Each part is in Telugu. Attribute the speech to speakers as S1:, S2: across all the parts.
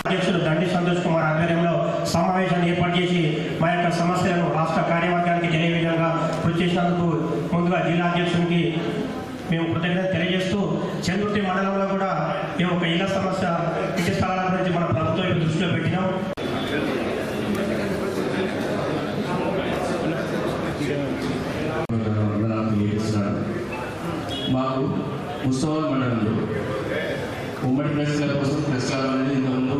S1: అధ్యక్షుడు దండి సంతోష్ కుమార్ ఆధ్వర్యంలో సమావేశాన్ని ఏర్పాటు చేసి మా యొక్క సమస్యలను రాష్ట్ర కార్యవర్గానికి తెలియ విధంగా కృషి చేసినందుకు ముందుగా జిల్లా అధ్యక్షునికి మేము కృతజ్ఞత తెలియజేస్తూ చంద్రుటి మండలంలో కూడా మేము ఒక ఇళ్ళ సమస్య ఇంటి స్థలాల గురించి మన ప్రభుత్వం దృష్టిలో పెట్టినాం.
S2: మాకు ముస్తఫా మండలంలో ఉమ్మడి ప్రెస్ క్లబ్ కోసం ప్రెస్ క్లబ్ అనేది ఇంతకుముందు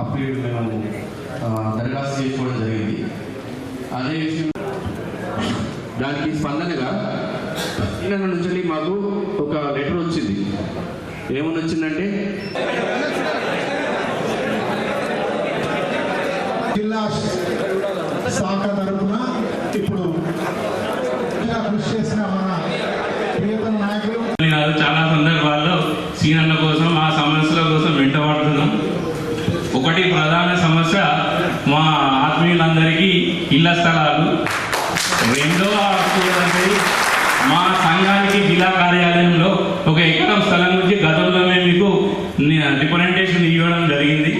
S2: అప్డేట్ మేము దరఖాస్తు చేసుకోవడం జరిగింది. అదే విషయం దానికి స్పందనగా తెలంగాణ నుంచి మాకు ఒక లెటర్ వచ్చింది. ఏమని వచ్చిందంటే?
S3: జిల్లా శాఖ తరఫున ఇప్పుడు ఇంకా కృషి చేసిన మన ప్రియతమ నాయకులు
S4: కాదు చాలా సందర్భాల్లో సీనన్న కోసం ఆ సమస్యల కోసం వెంటబడుతున్నాం ఒకటి ప్రధాన సమస్య మా ఆత్మీయులందరికీ ఇళ్ళ స్థలాలు. రెండవ హక్కు అంటే మా సంఘానికి జిల్లా కార్యాలయంలో ఒక ఎకరం స్థలం గురించి గతంలో మీకు రిప్రజెంటేషన్ ఇవ్వడం జరిగింది.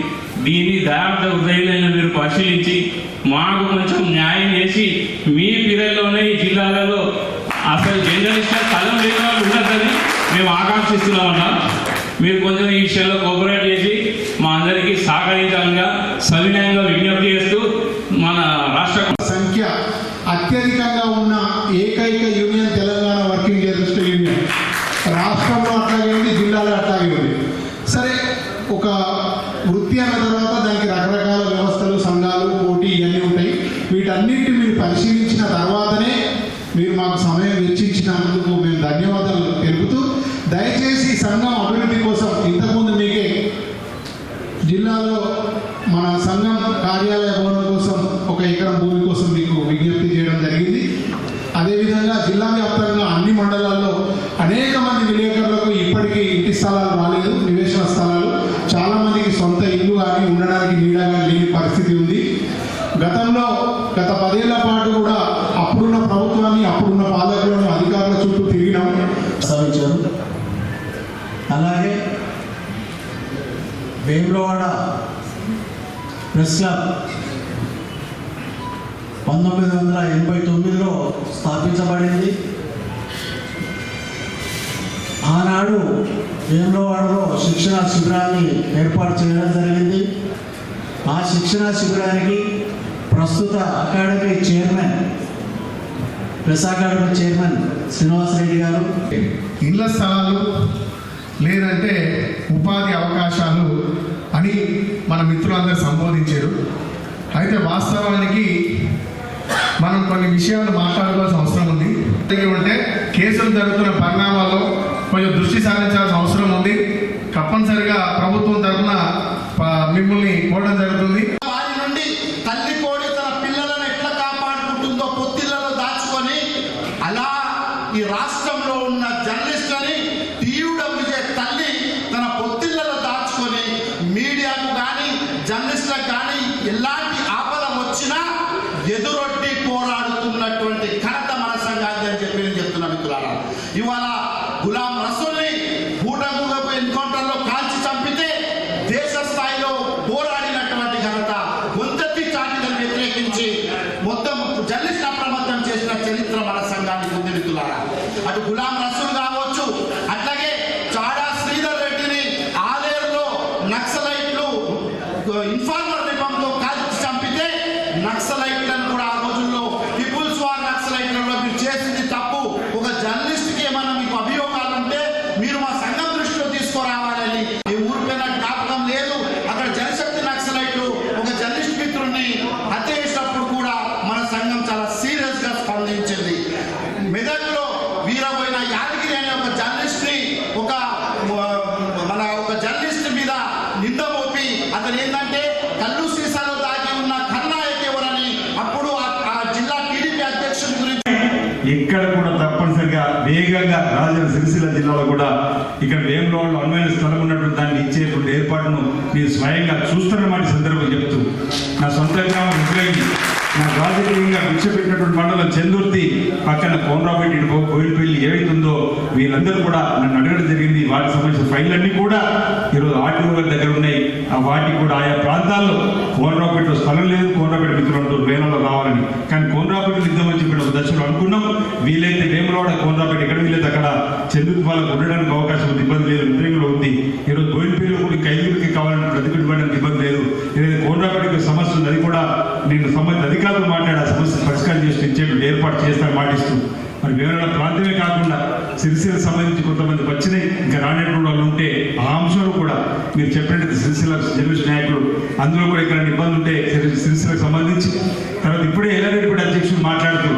S4: దీన్ని దయార్థ హృదయులైన మీరు పరిశీలించి మాకు కొంచెం న్యాయం చేసి మీ పిల్లల్లోనే ఈ జిల్లాలలో అసలు జర్నలిస్ట్ స్థలం లేని వాళ్ళు ఉండద్దని మేము ఆకాంక్షిస్తున్నామన్నా. మీరు కొంచెం ఈ విషయంలో కోఆపరేట్ చేసి మా అందరికీ సహకరించాలిగా సవినయంగా విజ్ఞప్తి చేస్తూ మన రాష్ట్ర
S3: సంఖ్య అత్యధికంగా ఉన్న ఏకైక union Telangana working journalist union రాష్ట్రంలో అట్లాగే ఉంది జిల్లాలో అట్లాగే ఉంది సరే ఒక వృత్తి అన్న తర్వాత దానికి రకరకాల వ్యవస్థలు సంఘాలు పోటీ ఇవన్నీ ఉంటాయి. వీటన్నిటిని మీరు పరిశీలించిన తర్వాతనే మీరు మాకు సమయం వెచ్చించినందుకు మేము ధన్యవాదాలు తెలుపుతూ దయచేసి సంఘం అభివృద్ధి కోసం ఇంతకుముందు మీకే జిల్లాలో మన సంఘం కార్యాలయ భవనం కోసం ఒక ఎకరం భూమి కోసం మీకు విజ్ఞప్తి చేయడం జరిగింది. అదేవిధంగా జిల్లా వ్యాప్తంగా అన్ని మండలాల్లో అనేక మంది విలేకరులకు ఇప్పటికీ ఇంటి స్థలాలు రాలేదు. గత పదేళ్ళ పాటు కూడా అప్పుడున్న ప్రభుత్వాన్ని అప్పుడున్న పాలకులను అధికారుల చుట్టూ తిరిగినాం.
S5: ప్రస్తావించారు. అలాగే వేములవాడ ప్రెస్ క్లబ్ పంతొమ్మిది వందల ఎనభై తొమ్మిదిలో స్థాపించబడింది. ఆనాడు వేములవాడలో శిక్షణ శిబిరాన్ని ఏర్పాటు చేయడం జరిగింది. ఆ శిక్షణ శిబిరానికి ప్రస్తుత academy chairman press academy chairman Srinivasa Reddy గారు.
S3: ఇళ్ళ స్థలాలు లేదంటే ఉపాధి అవకాశాలు అని మన మిత్రులందరూ సంబోధించారు. అయితే వాస్తవానికి మనం కొన్ని విషయాలు మాట్లాడుకోవాల్సిన అవసరం ఉంది. అలాగే ఉంటే కేసులు జరుగుతున్న పరిణామాల్లో కొంచెం దృష్టి సారించాల్సిన అవసరం ఉంది. తప్పనిసరిగా ప్రభుత్వం తరఫున మిమ్మల్ని కోరడం జరుగుతుంది
S6: వారి నుండి తల్లి కోడి తన పిల్లలను ఎట్లా కాపాడుకుంటుందో పొత్తిళ్ళలో దాచుకొని అలా ఈ రాష్ట్రంలో ఉన్న జర్నలిస్టులని టీయూడబ్ల్యూజే తల్లి తన పొత్తిళ్ళలో దాచుకొని మీడియాకు కానీ జర్నలిస్టులకు కానీ ఎలాంటి ఆపద వచ్చినా ఎదురొడ్డి పోరాడుతున్నటువంటి ఘనత మన సంఘాన్ని అని చెప్పి నేను చెప్తున్నా మిత్రులారా. ఇవాళ గులాం రసూల్ని భూటంగులకు ఎన్కౌంటర్లో కాల్చి చంపితే దేశ స్థాయిలో పోరాడినటువంటి ఘనత గొంతెత్తి చాటిదని వ్యతిరేకించి మొత్తం జర్నలిస్ట్ అప్రమత్తం చేసిన చరిత్ర మన సంఘానికి ఉంది మిత్రులారా అటు గులాం రసూల్ కావచ్చు. అట్లాగే చాడా శ్రీధర్ రెడ్డిని ఆలేరులో నక్సలైట్లు ఇన్ఫార్మర్ నిపంతో కాల్చి చంపితే నక్సలైట్ కూడా ఆ రోజుల్లో పీపుల్స్ వార్ నక్సలైట్లలో మీరు చేసింది తప్పు ఒక జర్నలిస్ట్కి ఏమైనా మీకు అభియోగాలు ఉంటే మీరు మా సంఘం దృష్టిలో తీసుకురావాలని ఈ ఊరి పైన జ్ఞాపకం లేదు అక్కడ జనశక్తి నక్సలైట్లు ఒక జర్నలిస్ట్ మిత్రుడిని హత్య చేసినప్పుడు కూడా మన సంఘం చాలా సీరియస్గా స్పందించింది మెదక్లో వీరబోయిన యాదగిరి అనే ఒక జర్నలిస్ట్ని ఒక మ- మన ఒక జర్నలిస్ట్ మీద నింద మోపి అతను ఏంటంటే కళ్ళు సీసాలో దాగి ఉన్న ఖల్నాయక్ ఎవరని అప్పుడు ఆ- జిల్లా టీడీపీ అధ్యక్షుడి గురించి
S7: ఇక్కడ కూడా తప్పనిసరిగా వేగంగా రాజన్న సిరిసిల్ల జిల్లాలో కూడా ఇక్కడ వేములవాడలో అనువైన స్థలం ఉన్నటువంటి దాన్ని ఇచ్చేటువంటి ఏర్పాటును మీరు స్వయంగా చూస్తున్నమాట సందర్భం చెప్తూ నా సొంత గ్రామం ఉద్యోగి నాకు రాజకీయంగా భిక్ష పెట్టినటువంటి మండలం చందుర్తి పక్కన కోనరాపేట బోయినపల్లి ఏవైతుందో వీళ్ళందరూ కూడా నన్ను అడగడం జరిగింది. వాటికి సంబంధించిన ఫైళ్ళన్నీ కూడా ఈరోజు ఆర్టీఓ గారి దగ్గర ఉన్నాయి. ఆ వాటికి కూడా ఆయా ప్రాంతాల్లో కోనరాపేటలో స్థలం లేదు. కోనరాపేట మిత్రులు అంటూ వేలలో రావాలని. కానీ కోనరాపేట యుద్ధం చెప్పిన ఒక దశలో అనుకున్నాం. వీలైతే వేములవాడ కోనరాపేట ఎక్కడ వీలైతే అక్కడ చందుర్తి వాళ్ళకు ఉండడానికి అవకాశం ఉంది. ఇబ్బంది లేదు. ఉద్యోగంలో ఉంది. ఈరోజు బోయినపల్లిలో కూడా ఇంకా ఐదుగురికి కావాలంటే ఇబ్బంది లేదు. ఏదైతే కోనరాపేటకి సమస్య ఉంది అది కూడా నేను సంబంధిత అధికారులు మాట్లాడి ఆ సమస్య పరిష్కారం చేసి ఇచ్చేటువంటి ఏర్పాటు చేస్తాను మాటిస్తూ మరి వేరే ప్రాంతమే కాకుండా సిరిసిల్ల సంబంధించి కొంతమంది వచ్చినాయి ఇంకా రానటువంటి వాళ్ళు ఉంటే ఆ అంశాలు కూడా మీరు చెప్పినట్టు సిరిసిల్ల జర్నలిస్ట్ నాయకులు అందులో కూడా ఇక్కడ ఇబ్బంది ఉంటే సిరిసిలకు సిరిసిల్లకు సంబంధించి. తర్వాత ఇప్పుడే ఎల్లారెడ్డిపేట అధ్యక్షుడు మాట్లాడుతూ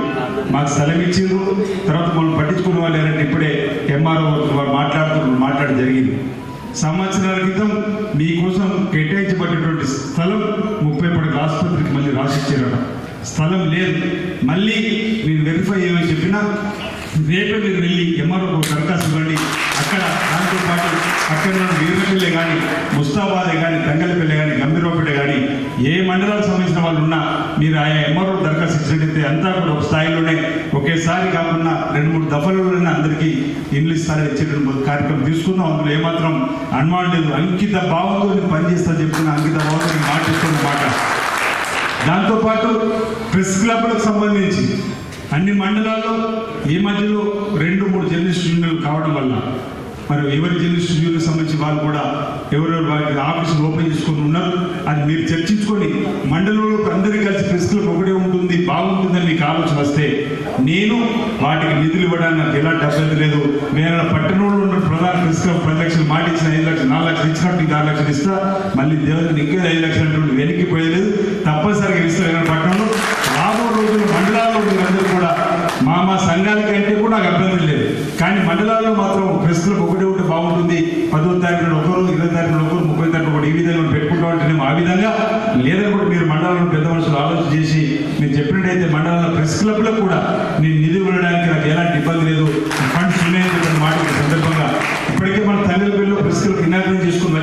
S7: మాకు స్థలం ఇచ్చిండ్రు తర్వాత మనం పట్టించుకున్న వాళ్ళు ఎవరంటే ఇప్పుడే ఎంఆర్ఓ వారు మాట్లాడుతూ మాట్లాడడం జరిగింది సంవత్సరాల క్రితం మీకోసం కేటాయించబడినటువంటి స్థలం ముప్పై పడక ఆసుపత్రికి మళ్ళీ రాసిచ్చారట. స్థలం లేదు. మళ్ళీ మీరు వెరిఫై చేయమని చెప్పినా రేపే మీరు వెళ్ళి ఎంఆర్ఓ దరఖాస్తు ఇవ్వండి అక్కడ దాంతో పాటు అక్కడ ఉన్న కానీ ముస్తాబాదే కానీ తంగలపల్లె కానీ గంభీరపేట కానీ ఏ మండలాలకు సంబంధించిన వాళ్ళు ఉన్నా మీరు ఆయా ఎంఆర్ఓ దరఖాస్తు ఇచ్చినట్టయితే అంతా కూడా ఒక స్థాయిలోనే ఒకేసారి కాకుండా రెండు మూడు దఫలలోనే అందరికీ ఇండ్లు ఇస్తారని ఇచ్చేటువంటి కార్యక్రమం తీసుకుందాం. అందులో ఏమాత్రం అనుమానం లేదు. అంకిత భావంతో నేను పనిచేస్తా చెప్తున్నా అంకిత భావంతో నేను మాటిస్తున్న మాట. దాంతోపాటు ప్రెస్ క్లబ్లకు సంబంధించి అన్ని మండలాల్లో ఈ మధ్యలో రెండు మూడు జర్నలిస్ట్ యూనియన్లు కావడం వల్ల మరి ఎవరి జర్నలిస్ట్ యూనియన్ సంబంధించి వాళ్ళు కూడా ఎవరెవరు వారి ఆఫీసులు ఓపెన్ చేసుకొని ఉన్నారు. అది మీరు చర్చించుకొని మండలంలో అందరికీ కలిసి ప్రెస్ క్లబ్ ఒకటే ఉంటుంది బాగుంటుందని మీకు ఆలోచన వస్తే నేను వాటికి నిధులు ఇవ్వడానికి నాకు ఎలాంటి అభ్యంతరం లేదు. నేను పట్టణంలో ఉన్న ప్రధాన ప్రెస్ క్లబ్ పది లక్షలు మాట ఇచ్చిన ఐదు లక్షలు నాలుగు లక్షలు ఇచ్చినట్టు ఇంకా ఆరు లక్షలు ఇస్తా. మళ్ళీ దేవుడికి ఇంకే ఐదు లక్షలు అంటే వెనక్కి పోయలేదు. తప్పనిసరిగా ఇస్తాను పట్టణంలో రాబో రోజులు మండలాల్లో మీరందరూ కూడా మా మా సంఘాలకి అంటే కూడా నాకు అభ్యంతరం లేదు. కానీ మండలాల్లో దృష్టిలో ఒకటి ఒకటి బాగుంటుంది. పదో తారీఖున ఒకరు ఇరవై తారీఖున ఒకరు ముప్పై తారీఖు ఒకటి ఈ విధంగా పెట్టుకుంటా ఉంటేనేమో ఆ విధంగా కూడా మీరు మండలంలో పెద్ద మనుషులు ఆలోచన చేసి మీరు చెప్పినట్టయితే మండలంలో ప్రెస్ క్లబ్లో కూడా నేను నిధి ఉండడానికి నాకు ఎలాంటి ఇబ్బంది లేదు. ఫండ్స్ ఉన్నాయని మాట సందర్భంగా ఇప్పటికే మన తల్లి పిల్లలు ప్రెస్ క్లబ్ ఇన్నాగ్రేట్ చేసుకుని